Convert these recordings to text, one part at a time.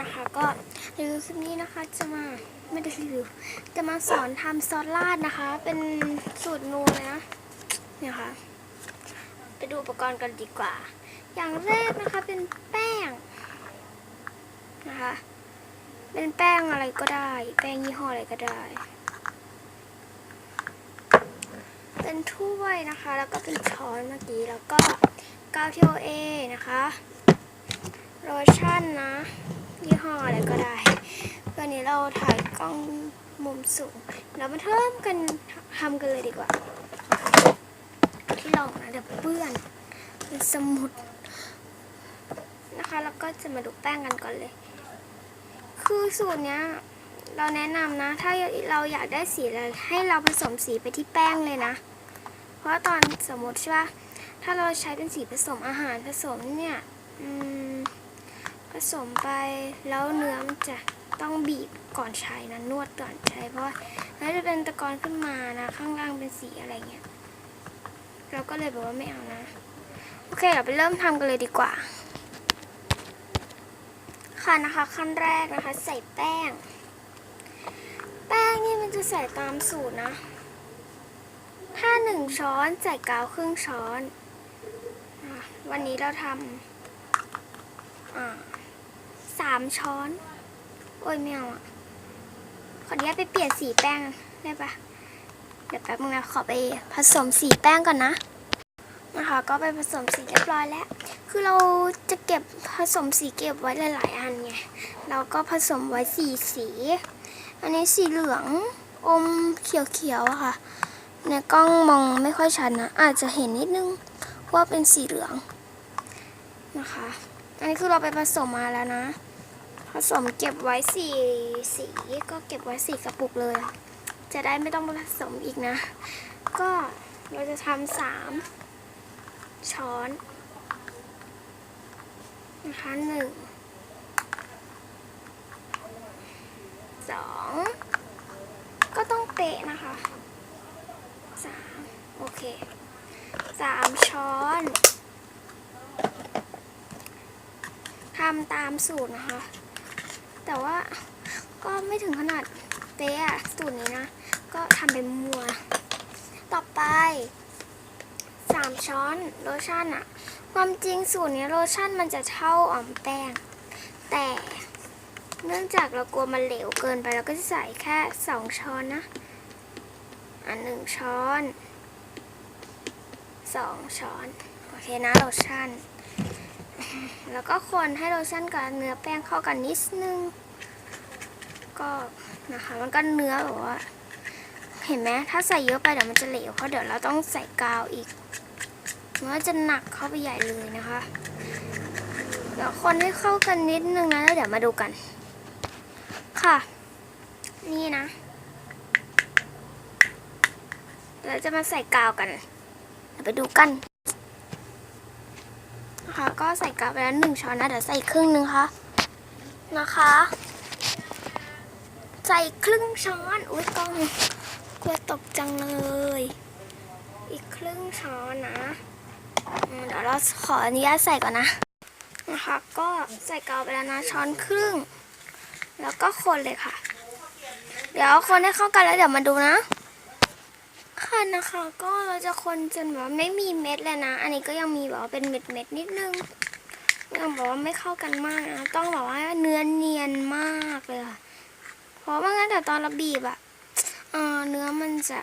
นะคะ ก็รีวิวคลิปนี้นะคะจะมาไม่ได้รีวิวจะมาสอนทำซอสราดนะคะ เป็นสูตรนูเลยนะเนี่ยค่ะ ไปดูอุปกรณ์กันดีกว่า อย่างแรกนะคะเป็นแป้งนะคะ เป็นแป้งอะไรก็ได้ แป้งยี่ห้ออะไรก็ได้ เป็นถ้วยนะคะ แล้วก็เป็นช้อนเมื่อกี้แล้วก็กาวทีโอเอนะคะโลชั่นนะ ยี่ห้ออะไรก็ได้วันนี้เราถ่ายกล้องมุมสูง เรามาเริ่มกันทำกันเลยดีกว่า ที่ลองนะเดี๋ยวเปื้อนสมุดนะคะแล้วก็จะมาดูแป้งกันก่อนเลย คือสูตรเนี้ยเราแนะนำนะ ถ้าเราอยากได้สีอะไรให้เราผสมสีไปที่แป้งเลยนะ เพราะตอนสมมติใช่ปะถ้าเราใช้เป็นสีผสมอาหารผสมเนี่ย อืม ผสมไปแล้วเนื้อมันจะต้องบีบก่อนใช้นะนวดก่อนใช้ เพราะมันจะเป็นตะกอนขึ้นมานะ ข้างล่างเป็นสีอะไรเงี้ยเราก็เลยบอกว่าไม่เอานะ โอเคเดี๋ยวไปเริ่มทำกันเลยดีกว่า ค่ะนะคะขั้นแรกนะคะ ใส่แป้ง แป้งนี่มันจะใส่ตามสูตรนะถ้าหนึ่งช้อนใส่กาวครึ่งช้อน วันนี้เราทำอ่า สามช้อน โอ้ยแมวออะ ขออนุญาตไปเปลี่ยนสีแป้งได้ปะเดี๋ยวแป๊บนึงนะขอไปผสมสีแป้งก่อนนะนะคะก็ไปผสมสีเรียบร้อยแล้ว คือเราจะเก็บผสมสีเก็บไว้หลาย ๆ อันไง เราก็ผสมไว้สีสี อันนี้สีเหลืองอมเขียวๆค่ะ ในกล้องมองไม่ค่อยชัดนนะ อาจจะเห็นนิดนึงว่าเป็นสีเหลืองนะคะ อันนี้คือเราไปผสมมาแล้วนะ ผสมเก็บไว้สี่สีก็เก็บไว้สี่กระปุกเลย จะได้ไม่ต้องผสมอีกนะ ก็เราจะทำสามช้อนนะคะหนึ่งสองก็ต้องเปะนะคะสามโอเคสามช้อนทำตามสูตรนะคะ แต่ว่าก็ไม่ถึงขนาดเป๊ะสูตรนี้นะ ก็ทำเป็นมัว ต่อไปสามช้อนโลชั่นอะความจริงสูตรนี้โลชั่นมันจะเท่าอ่อมแป้ง แต่เนื่องจากเรากลัวมันเหลวเกินไปเราก็จะใส่แค่สองช้อนนะอันหนึ่งช้อนสองช้อน โอเคนะโลชั่น แล้วก็คนให้โลชั่นกับเนื้อแป้งเข้ากันนิดนึง ก็นะคะมันก็เนื้อแบบว่าเห็นไหมถ้าใส่เยอะไปเดี๋ยวมันจะเหลวเพราะเดี๋ยวเราต้องใส่กาวอีกมันจะหนักเข้าไปใหญ่เลยนะคะเดี๋ยวคนให้เข้ากันนิดนึงนะแล้วเดี๋ยวมาดูกัน ค่ะ นี่นะเราจะมาใส่กาวกัน ไปดูกัน ก็ใส่กาไปแล้วหนึ่งช้อนนะเดี๋ยวใส่ครึ่งหนึ่งค่ะนะคะ ใส่ครึ่งช้อนอุ้ยกล้องกลัวตกจังเลย อีกครึ่งช้อนนะเดี๋ยวเราขออนุญาตใส่ก่อนนะนะคะก็ใส่กาวไปแล้วนะช้อนครึ่ง แล้วก็คนเลยค่ะ เดี๋ยวคนให้เข้ากันแล้วเดี๋ยวมาดูนะ ค่ะนะคะ ก็เราจะคนจนแบบไม่มีเม็ดเลยนะ อันนี้ก็ยังมีแบบว่าเป็นเม็ดเม็ดนิดนึงยังบอกว่าไม่เข้ากันมากนะ ต้องบอกว่าเนื้อเนียนมากเลยเพราะว่างั้นแต่ตอนเราบีบอะเนื้อมันจะ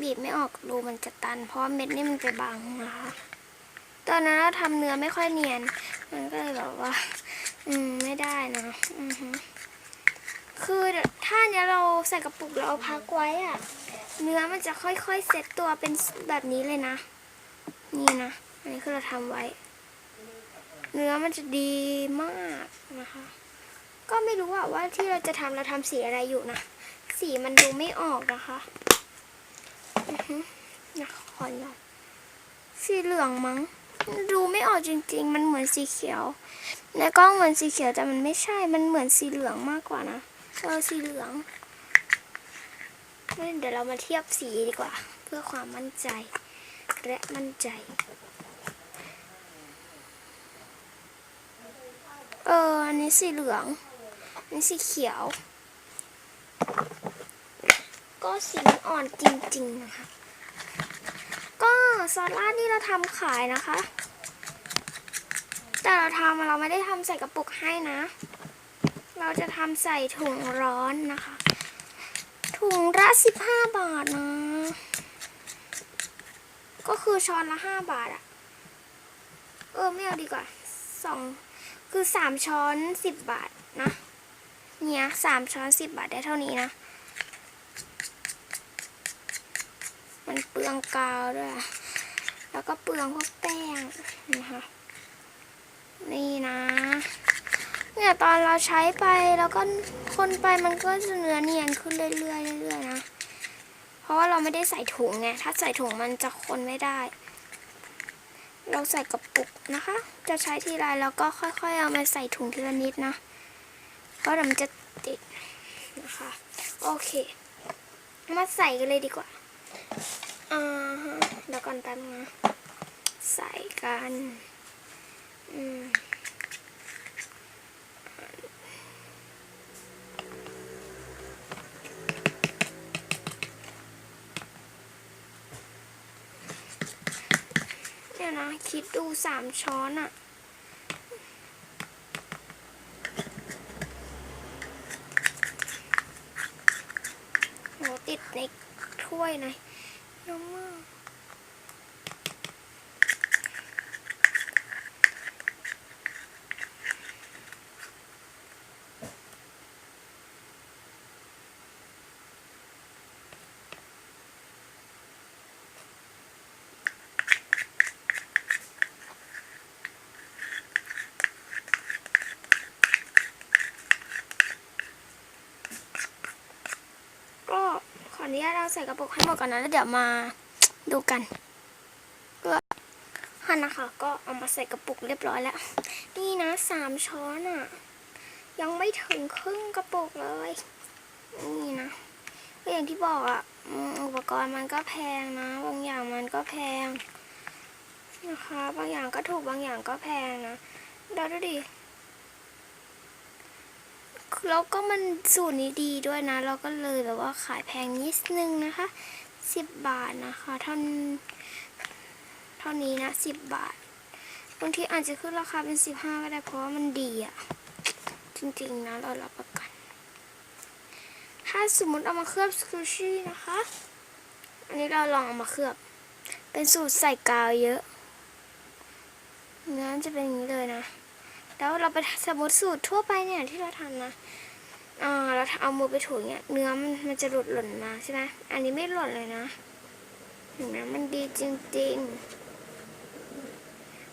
บีบไม่ออกรูมันจะตัน เพราะเม็ดนี่มันไปบังนะคะ ตอนนั้นเราทำเนื้อไม่ค่อยเนียน มันก็เลยแบบว่า อืมไม่ได้นะ อือฮึ คือถ้าเนี้ยเราใส่กระปุกแล้วเอาพักไว้อะเนื้อมันจะค่อยๆเซ็ตตัวเป็นแบบนี้เลยนะ นี่นะ อันนี้คือเราทำไว้ เนื้อมันจะดีมากนะคะ ก็ไม่รู้ว่าว่าที่เราจะทำเราทำสีอะไรอยู่นะ สีมันดูไม่ออกนะคะนะขอยอนสีเหลืองมั้ง ดูไม่ออกจริง ๆ มันเหมือนสีเขียว ในกล้องเหมือนสีเขียวแต่มันไม่ใช่ มันเหมือนสีเหลืองมากกว่านะ เออสีเหลืองเดี๋ยวเรามาเทียบสีดีกว่า เพื่อความมั่นใจ และมั่นใจ เอออันนี้สีเหลืองอันนี้สีเขียว ก็สีอ่อนจริง ๆ นะคะ ก็ซอล่านี่เราทำขายนะคะ แต่เราทำเราไม่ได้ทำใส่กระปุกให้นะ เราจะทำใส่ถุงร้อนนะคะ ถุงละสิบห้าบาทนะ ก็คือช้อนละห้าบาทอะเออไม่เอาดีกว่าสองคือสามช้อนสิบบาทนะ เนี่ยสามช้อนสิบบาทได้เท่านี้นะ มันเปลืองกาวด้วย แล้วก็เปลืองพวกแป้งนะคะ นี่นะ เนี่ยตอนเราใช้ไปแล้วก็คนไปมันก็จะเนื้อเนียนขึ้นเรื่อยๆเรื่อยๆนะ เพราะว่าเราไม่ได้ใส่ถุงไง ถ้าใส่ถุงมันจะคนไม่ได้ เราใส่กระปุกนะคะ จะใช้ทีไรเราก็ค่อยๆเอามาใส่ถุงทีละนิดนะ เพราะเดี๋ยวมันจะติดนะคะ โอเค มาใส่กันเลยดีกว่าอ่าฮะเดี๋ยวก่อนแป๊บนึงนะใส่กัน อืม นะ คิดดูสามช้อนอะโหติดในถ้วยหน่อยเยอะมาก ก็ขออ นุญาตเราใส่กระปุกให้หมดก่อนนะแล้วเดี๋ยวมาดูกันก็หั่นนะคะ ก็เอามาใส่กระปุกเรียบร้อยแล้ว นี่นะสามช้อนอะ่ะ ยังไม่ถึงครึ่งกระปุกเลย นี่นะก็อย่างที่บอกอะ่ะอุปกรณ์มันก็แพงนะ บางอย่างมันก็แพงนะคะ บางอย่างก็ถูกบางอย่างก็แพงนะเดาดูดิ แล้วก็มันสูตรนี้ดีด้วยนะ เราก็เลยแบบว่าขายแพงนิดนึงนะคะสิบบาทนะคะเท่าเท่านี้นะสิบบาทบางทีอาจจะขึ้นราคาเป็นสิบห้าก็ได้เพราะว่ามันดีอะจริงๆนะเรารับประกัน ถ้าสมมติเอามาเคลือบซูชินะคะ อันนี้เราลองเอามาเคลือบ เป็นสูตรใส่กาวเยอะเนื้นจะเป็นอย่างนี้เลยนะ แล้วเราไปสมมติสูตรทั่วไปเนี่ยที่เราทำนะอ่าเราเอามือไปถูเนี่ยเนื้อมันมันจะหลุดหล่นมาใช่ไหมอันนี้ไม่หล่นเลยนะเห็นไหมมันดีจริงๆ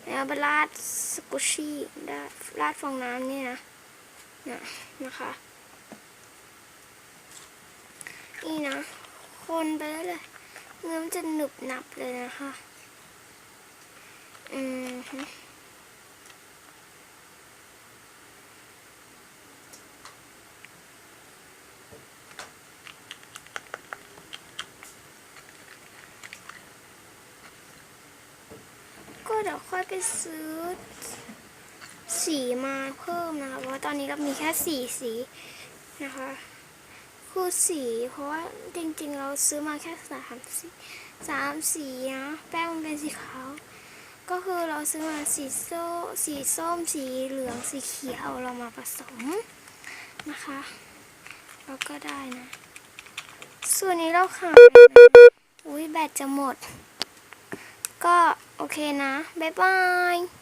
แล้วไปราดสกุชชี่ราดราดฟองน้ำนี่นะเนี่ยนะคะนี่นะ คนไปเรื่อยเนื้อมันจะหนึบหนับเลยนะคะ อืม เดี๋ยวค่อยไปซื้อ สีมาเพิ่มนะคะเพราะตอนนี้ก็มีแค่สีสีนะคะคือสีเพราะว่าจริงๆ เราซื้อมาแค่สามสีสามสีนะแป้งมันเป็นสีขาวก็คือเราซื้อมาสีโซสีส้มสีเหลืองสีเขียวเรามาผสมนะคะแล้วก็ได้นะส่วนนี้เราขายอุ้ยแบตจะหมด ก็ โอเคนะ บ๊ายบาย